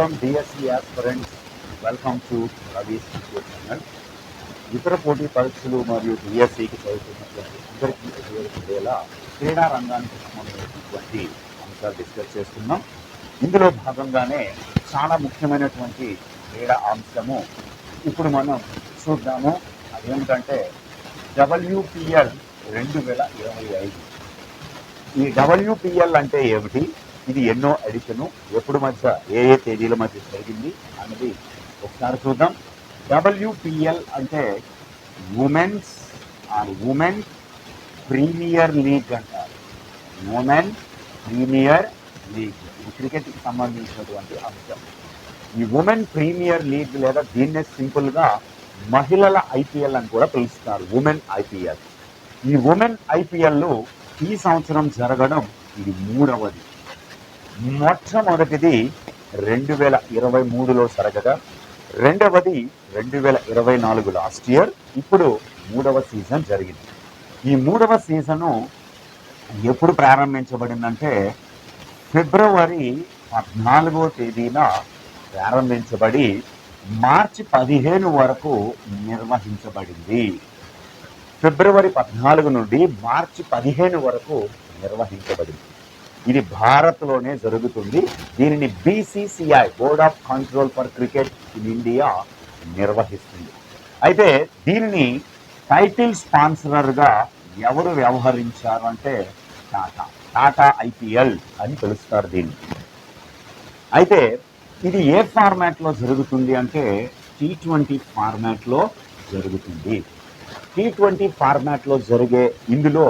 Welcome DSC aspirants welcome to Ravi's channel ఇతర పోటీ పరీక్షలు మరియు డిఎస్సికి చదువుతున్నటువంటి అందరికీ ఉపయోగపడేలా క్రీడా రంగానికి సంబంధించినటువంటి అంశాలు డిస్కస్ చేస్తున్నాం. ఇందులో భాగంగానే చాలా ముఖ్యమైనటువంటి క్రీడా అంశము ఇప్పుడు మనం చూద్దాము. అదేమిటంటే డబ్ల్యూపిఎల్ రెండు వేల ఇరవై ఐదు. ఈ డబ్ల్యూపిఎల్ అంటే ఏమిటి? ఇది ఎన్నో ఎడిషను ఎప్పుడు మధ్య ఏ ఏ తేదీల మధ్య జరిగింది అనేది ఒకసారి చూద్దాం. డబ్ల్యూపిఎల్ అంటే women's or women premier league అంటారు. ఉమెన్ ప్రీమియర్ లీగ్ ఇది క్రికెట్కి సంబంధించినటువంటి అంశం. ఈ ఉమెన్ ప్రీమియర్ లీగ్ లేదా దీన్నే సింపుల్గా మహిళల ఐపీఎల్ అని కూడా పిలుస్తారు. ఉమెన్ ఐపీఎల్ ఈ ఉమెన్ ఐపీఎల్ ఈ సంవత్సరం జరగడం ఇది మూడవది. మొట్టమొదటిది రెండు వేల ఇరవై మూడులో సరగగా రెండవది రెండు వేల ఇరవై నాలుగు లాస్ట్ ఇయర్ ఇప్పుడు మూడవ సీజన్ జరిగింది. ఈ మూడవ సీజను ఎప్పుడు ప్రారంభించబడిందంటే ఫిబ్రవరి పద్నాలుగో తేదీన ప్రారంభించబడి మార్చి పదిహేను వరకు నిర్వహించబడింది. ఫిబ్రవరి పద్నాలుగు నుండి మార్చి పదిహేను వరకు నిర్వహించబడింది. ఇది భారత్లోనే జరుగుతుంది. దీనిని BCCI board of control for cricket in India నిర్వహిస్తుంది. అయితే దీనిని టైటిల్ స్పాన్సరర్గా ఎవరు వ్యవహరించారు అంటే టాటా. టాటా ఐపీఎల్ అని పిలుస్తారు దీన్ని. అయితే ఇది ఏ ఫార్మాట్లో జరుగుతుంది అంటే టీ ట్వంటీ ఫార్మాట్లో జరుగుతుంది. టీ ట్వంటీ ఫార్మాట్లో జరిగే ఇందులో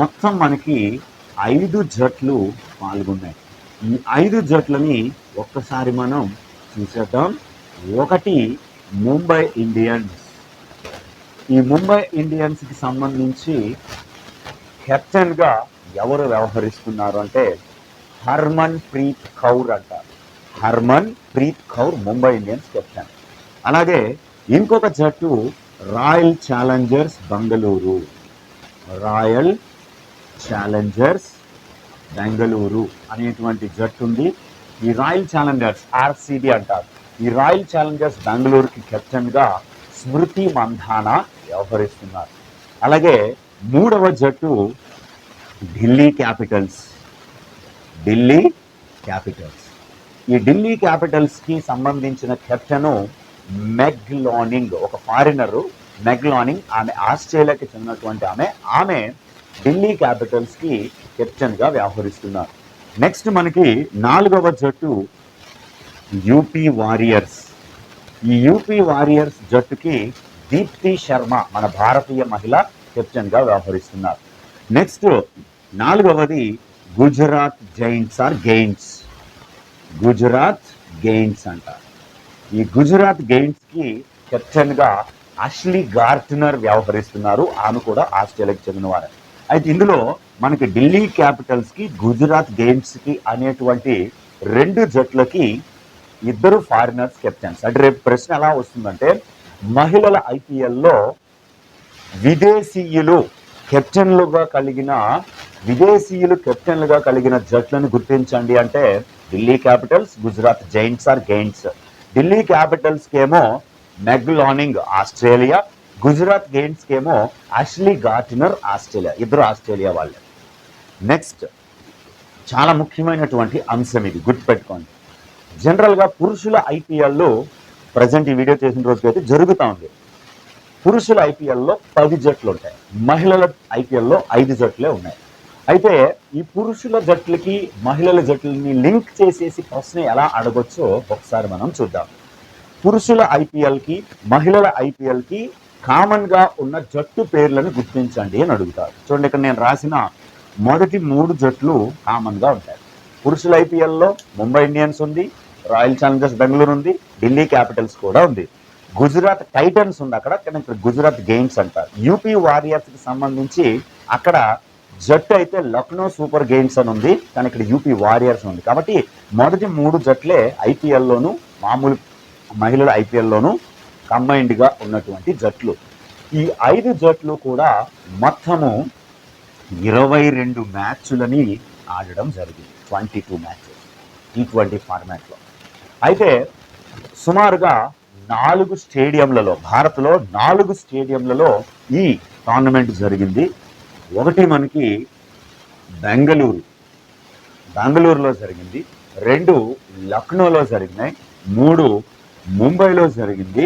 మొత్తం మనకి ఐదు జట్లు పాల్గొన్నాయి. ఈ ఐదు జట్లని ఒక్కసారి మనం చూసేద్దాం. ఒకటి ముంబై ఇండియన్స్. ఈ ముంబై ఇండియన్స్కి సంబంధించి కెప్టెన్గా ఎవరు వ్యవహరిస్తున్నారు అంటే హర్మన్ ప్రీత్ కౌర్ అంటారు. Harmanpreet Kaur Mumbai Indians captain. అలాగే ఇంకొక జట్టు royal challengers Bengaluru. Royal challengers Bengaluru అనేటువంటి జట్టు ఉంది. ఈ రాయల్ ఛాలెంజర్స్ ఆర్సీబీ అంటారు. ఈ రాయల్ ఛాలెంజర్స్ బెంగళూరుకి కెప్టెన్గా స్మృతి మంధానా వ్యవహరిస్తున్నారు. అలాగే మూడవ జట్టు ఢిల్లీ క్యాపిటల్స్ ఢిల్లీ క్యాపిటల్స్ ఈ ఢిల్లీ క్యాపిటల్స్కి సంబంధించిన కెప్టెను మెగ్ లానింగ్ ఒక ఫారినరు మెగ్ లానింగ్ ఆమె ఆస్ట్రేలియాకి చెందినటువంటి ఆమె. ఆమె ఢిల్లీ క్యాపిటల్స్కి కెప్టెన్గా వ్యవహరిస్తున్నారు. నెక్స్ట్ మనకి నాలుగవ జట్టు యూపీ వారియర్స్. ఈ యూపీ వారియర్స్ జట్టుకి దీప్తి శర్మ మన భారతీయ మహిళ కెప్టెన్గా వ్యవహరిస్తున్నారు. నెక్స్ట్ నాలుగవది Gujarat giants or giants Gujarat giants అంటారు ఈ గుజరాత్ గెయిన్స్కి కెప్టెన్గా అష్లీ గార్టనర్ వ్యవహరిస్తున్నారు. ఆమె కూడా ఆస్ట్రేలియాకి చెందినవారు. అయితే ఇందులో మనకి ఢిల్లీ క్యాపిటల్స్కి గుజరాత్ గెయిన్స్కి అనేటువంటి రెండు జట్లకి ఇద్దరు ఫారినర్స్ కెప్టెన్స్. అంటే రేపు ప్రశ్న ఎలా వస్తుందంటే మహిళల ఐపీఎల్లో విదేశీయులు కెప్టెన్లుగా కలిగిన విదేశీయులు కెప్టెన్లుగా కలిగిన జట్లను గుర్తించండి అంటే Delhi capitals Gujarat giants or giants Delhi క్యాపిటల్స్కి ఏమో మెగ్లానింగ్ ఆస్ట్రేలియా గుజరాత్ గేమ్స్కి ఏమో అష్లీ గార్టినర్ ఆస్ట్రేలియా ఇద్దరు ఆస్ట్రేలియా వాళ్ళే. నెక్స్ట్ చాలా ముఖ్యమైనటువంటి అంశం ఇది గుర్తుపెట్టుకోండి. జనరల్గా పురుషుల ఐపీఎల్లో ప్రజెంట్ ఈ వీడియో చేసిన రోజుకైతే జరుగుతూ ఉంది. పురుషుల ఐపీఎల్లో పది జట్లు ఉంటాయి. మహిళల ఐపీఎల్లో ఐదు జట్లే ఉన్నాయి. అయితే ఈ పురుషుల జట్లకి మహిళల జట్లని లింక్ చేసేసి ప్రశ్న ఎలా అడగొచ్చో ఒకసారి మనం చూద్దాం. పురుషుల ఐపీఎల్కి మహిళల ఐపీఎల్కి కామన్గా ఉన్న జట్టు పేర్లను గుర్తించండి అని అడుగుతారు. చూడండి ఇక్కడ నేను రాసిన మొదటి మూడు జట్లు కామన్గా ఉంటాయి. పురుషుల ఐపీఎల్లో ముంబై ఇండియన్స్ ఉంది రాయల్ ఛాలెంజర్స్ బెంగళూరు ఉంది ఢిల్లీ క్యాపిటల్స్ కూడా ఉంది. గుజరాత్ టైటన్స్ ఉంది అక్కడ కానీ ఇక్కడ గుజరాత్ గెయిన్స్ అంటారు. యూపీ వారియర్స్కి సంబంధించి అక్కడ జట్టు అయితే లక్నో సూపర్ గేమ్స్ అని ఉంది కానీ ఇక్కడ యూపీ వారియర్స్ ఉంది. కాబట్టి మొదటి మూడు జట్లే ఐపీఎల్లోను మామూలు మహిళల ఐపీఎల్లోను కంబైన్డ్గా ఉన్నటువంటి జట్లు. ఈ ఐదు జట్లు కూడా మొత్తము ఇరవై రెండు మ్యాచ్లని ఆడడం జరిగింది. Twenty two matches T twenty ఫార్మాట్లో. అయితే సుమారుగా నాలుగు స్టేడియంలలో భారత్లో నాలుగు స్టేడియంలలో ఈ టోర్నమెంట్ జరిగింది. ఒకటి మనకి బెంగళూరు. బెంగళూరులో జరిగింది. రెండు లక్నోలో జరిగినాయి. మూడు ముంబైలో జరిగింది.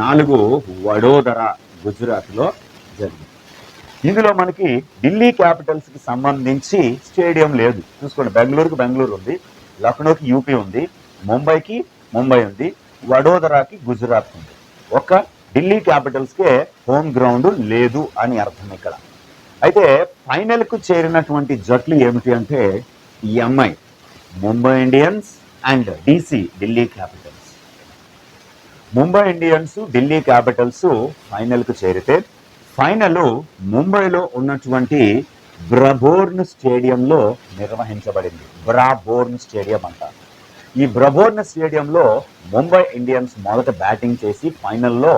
నాలుగు వడోదర గుజరాత్లో జరిగింది. ఇందులో మనకి ఢిల్లీ క్యాపిటల్స్కి సంబంధించి స్టేడియం లేదు. చూసుకోండి బెంగళూరుకి బెంగళూరు ఉంది లక్నోకి యూపీ ఉంది ముంబైకి ముంబై ఉంది వడోదరాకి గుజరాత్ ఉంది. ఒక్క ఢిల్లీ క్యాపిటల్స్కే హోమ్ గ్రౌండ్ లేదు అని అర్థం ఇక్కడ. అయితే ఫైనల్కు చేరినటువంటి జట్లు ఏమిటి అంటే MI Mumbai Indians and DC Delhi capitals. Mumbai Indians Delhi capitals ఫైనల్కు చేరితే ఫైనల్ ముంబైలో ఉన్నటువంటి బ్రబోర్న్ స్టేడియంలో నిర్వహించబడింది. బ్రాబోర్న్ స్టేడియం అంట. ఈ బ్రబోర్న్ స్టేడియంలో ముంబై ఇండియన్స్ మొదట బ్యాటింగ్ చేసి ఫైనల్లో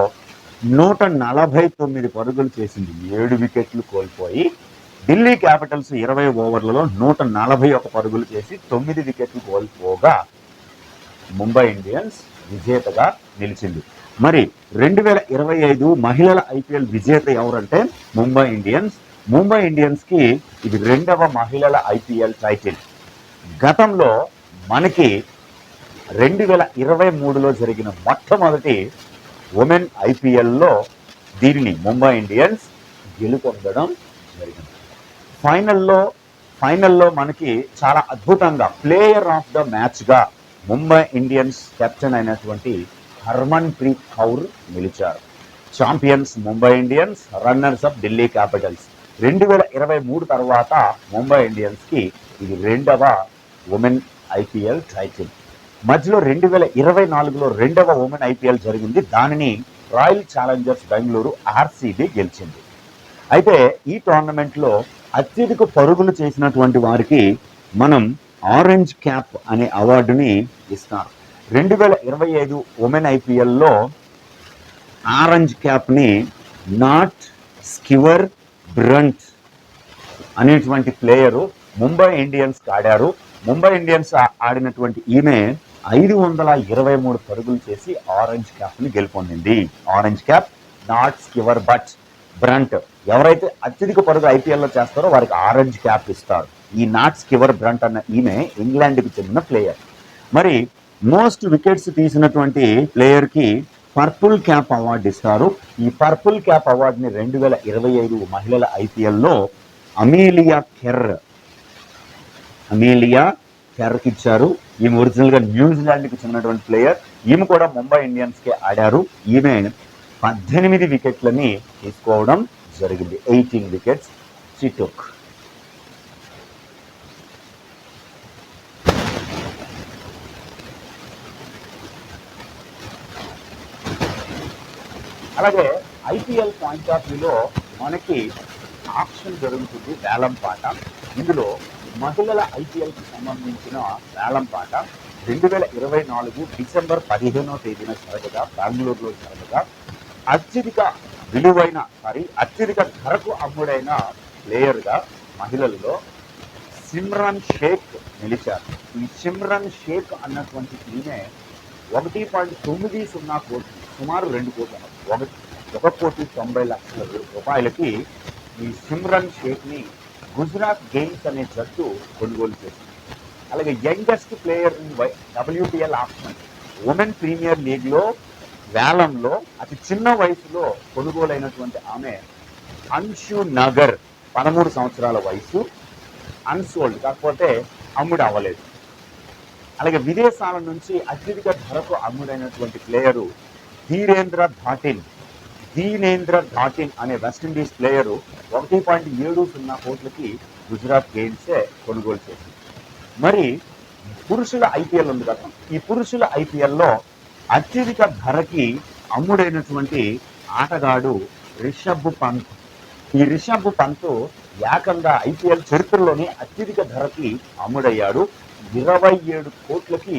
నూట నలభై తొమ్మిది పరుగులు చేసింది. ఏడు వికెట్లు కోల్పోయి ఢిల్లీ క్యాపిటల్స్ ఇరవై ఓవర్లలో నూట నలభై ఒక పరుగులు చేసి తొమ్మిది వికెట్లు కోల్పోగా ముంబై ఇండియన్స్ విజేతగా నిలిచింది. మరి రెండు వేల ఇరవై ఐదు మహిళల ఐపీఎల్ విజేత ఎవరంటే ముంబై ఇండియన్స్. ముంబై ఇండియన్స్కి ఇది రెండవ మహిళల ఐపీఎల్ టైటిల్. గతంలో మనకి రెండు వేల ఇరవై మూడులో జరిగిన మొట్టమొదటి ఉమెన్ ఐపీఎల్లో దీనిని ముంబై ఇండియన్స్ గెలుపొందడం జరిగింది. ఫైనల్లో ఫైనల్లో మనకి చాలా అద్భుతంగా ప్లేయర్ ఆఫ్ ద మ్యాచ్గా ముంబై ఇండియన్స్ కెప్టెన్ అయినటువంటి హర్మన్ ప్రీత్ కౌర్ నిలిచారు. Champions Mumbai Indians runners up Delhi capitals. రెండు వేల ఇరవై మూడు తర్వాత ముంబై ఇండియన్స్కి ఇది రెండవ ఉమెన్ ఐపీఎల్ టైటిల్. మధ్యలో రెండు వేల ఇరవై నాలుగులో రెండవ ఉమెన్ ఐపీఎల్ జరిగింది. దానిని రాయల్ ఛాలెంజర్స్ బెంగళూరు ఆర్సీబీ గెలిచింది. అయితే ఈ టోర్నమెంట్లో అత్యధిక పరుగులు చేసినటువంటి వారికి మనం ఆరెంజ్ క్యాప్ అనే అవార్డుని ఇస్తారు. రెండు వేల ఇరవై ఐదు ఉమెన్ ఐపీఎల్లో ఆరెంజ్ క్యాప్ని నాట్ స్కివర్ బ్రంట్ అనేటువంటి ప్లేయరు ముంబై ఇండియన్స్ ఆడారు. ముంబై ఇండియన్స్ ఆడినటువంటి ఈమె ఐదు వందల ఇరవై మూడు పరుగులు చేసి ఆరెంజ్ క్యాప్ని గెలుపొందింది. Orange cap Nat Sciver but Brunt. ఎవరైతే అత్యధిక పరుగు ఐపీఎల్లో చేస్తారో వారికి ఆరెంజ్ క్యాప్ ఇస్తారు. ఈ నాట్స్ కివర్ బ్రంట్ అన్న ఈమె ఇంగ్లాండ్కి చెందిన ప్లేయర్. మరి మోస్ట్ వికెట్స్ తీసినటువంటి ప్లేయర్కి పర్పుల్ క్యాప్ అవార్డు ఇస్తారు. ఈ పర్పుల్ క్యాప్ అవార్డుని రెండు వేల ఇరవై ఐదు మహిళల ఐపీఎల్లో అమీలియా కెర్ అమీలియా కెర్రకి ఇచ్చారు. ఈమె ఒరిజినల్గా న్యూజిలాండ్కి చెందినటువంటి ప్లేయర్. ఈమె కూడా ముంబై ఇండియన్స్కే ఆడారు. ఈమె పద్దెనిమిది వికెట్లని తీసుకోవడం జరిగింది. ఎయిటీన్ వికెట్స్ చిటుక్ అలాగే ఐపీఎల్ పాయింట్ ఆఫ్ వ్యూలో మనకి ఆప్షన్ జరుగుతుంది వేలం పాట. ఇందులో మహిళల ఐపీఎల్కి సంబంధించిన వేలం పాట. రెండు వేల ఇరవై నాలుగు డిసెంబర్ పదిహేనో తేదీన జరగగా బెంగళూరులో జరగగా. అత్యధిక విలువైన సారీ అత్యధిక ధరకు అమ్ముడైన ప్లేయర్గా మహిళల్లో సిమ్రన్ షేక్ నిలిచారు. ఈ సిమ్రన్ షేక్ అన్నటువంటి ఈమె ఒకటి పాయింట్ తొమ్మిది సున్నా కోట్లు సుమారు రెండు కోట్ల ఒకటి ఒక కోటి తొంభై లక్షల రూపాయలకి ఈ సిమ్రన్ షేక్ని గుజరాత్ గేమ్స్ అనే జట్టు కొనుగోలు చేసింది. అలాగే youngest player in WPL auction women premier లీగ్లో వేలంలో అతి చిన్న వయసులో కొనుగోలైనటువంటి ఆమె అన్షు నగర్ పదమూడు సంవత్సరాల వయసు అన్సోల్డ్ కాకపోతే అమ్ముడు అవ్వలేదు. అలాగే విదేశాల నుంచి అత్యధిక ధరకు అమ్ముడైనటువంటి ప్లేయరు ధీరేంద్ర ధాటిన్. దీనేంద్ర ధాటిన్ అనే వెస్టిండీస్ ప్లేయరు ఒకటి పాయింట్ ఏడు సున్నా కోట్లకి గుజరాత్ గేమ్సే కొనుగోలు చేసింది. మరి పురుషుల ఐపీఎల్ ఉంది కదా. ఈ పురుషుల ఐపీఎల్లో అత్యధిక ధరకి అమ్ముడైనటువంటి ఆటగాడు రిషబ్ పంత్. ఈ రిషబ్ పంత్ ఏకంగా ఐపీఎల్ చరిత్రలోనే అత్యధిక ధరకి అమ్ముడయ్యాడు. ఇరవై ఏడు కోట్లకి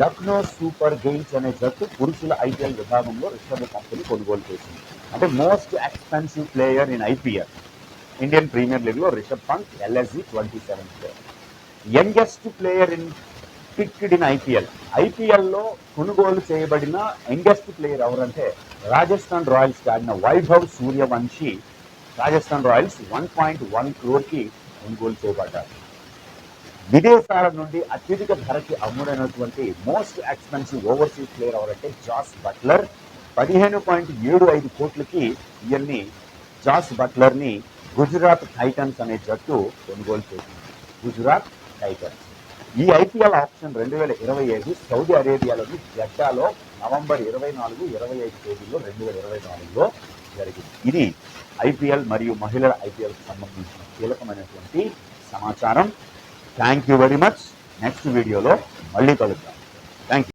లక్నో సూపర్ గేమ్స్ అనే జట్టు పురుషుల ఐపీఎల్ విభాగంలో రిషబ్ పంత్ని కొనుగోలు చేసింది. అంటే most expensive player in IPL. Indian premier లీగ్లో Rishabh Pant LSG twenty seven player. Youngest player in picked in IPL. ఐపీఎల్లో కొనుగోలు చేయబడిన యంగెస్ట్ ప్లేయర్ ఎవరంటే రాజస్థాన్ రాయల్స్ ఆడిన Vaibhav Suryavanshi. Rajasthan royals one point one క్రోర్కి కొనుగోలు చేయబడ్డారు. విదేశాల నుండి అత్యధిక ధరకి అమ్ముడైనటువంటి మోస్ట్ ఎక్స్పెన్సివ్ ఓవర్సీస్ ప్లేయర్ ఎవరంటే జాస్ బట్లర్. పదిహేను పాయింట్ ఏడు ఐదు కోట్లకి ఇవన్నీ జాస్ బట్లర్ని గుజరాత్ టైటన్స్ అనే జట్టు కొనుగోలు చేసింది. గుజరాత్ టైటన్స్. ఈ ఐపీఎల్ ఆప్షన్ రెండు వేల ఇరవై ఐదు సౌదీ అరేబియాలోని జడ్డాలో నవంబర్ ఇరవై నాలుగు ఇరవై ఐదు తేదీలో రెండు వేల ఇరవై నాలుగులో జరిగింది. ఇది ఐపీఎల్ మరియు మహిళల ఐపీఎల్కి సంబంధించిన కీలకమైనటువంటి సమాచారం. Thank you very much next వీడియోలో మళ్ళీ కలుద్దాం. Thank you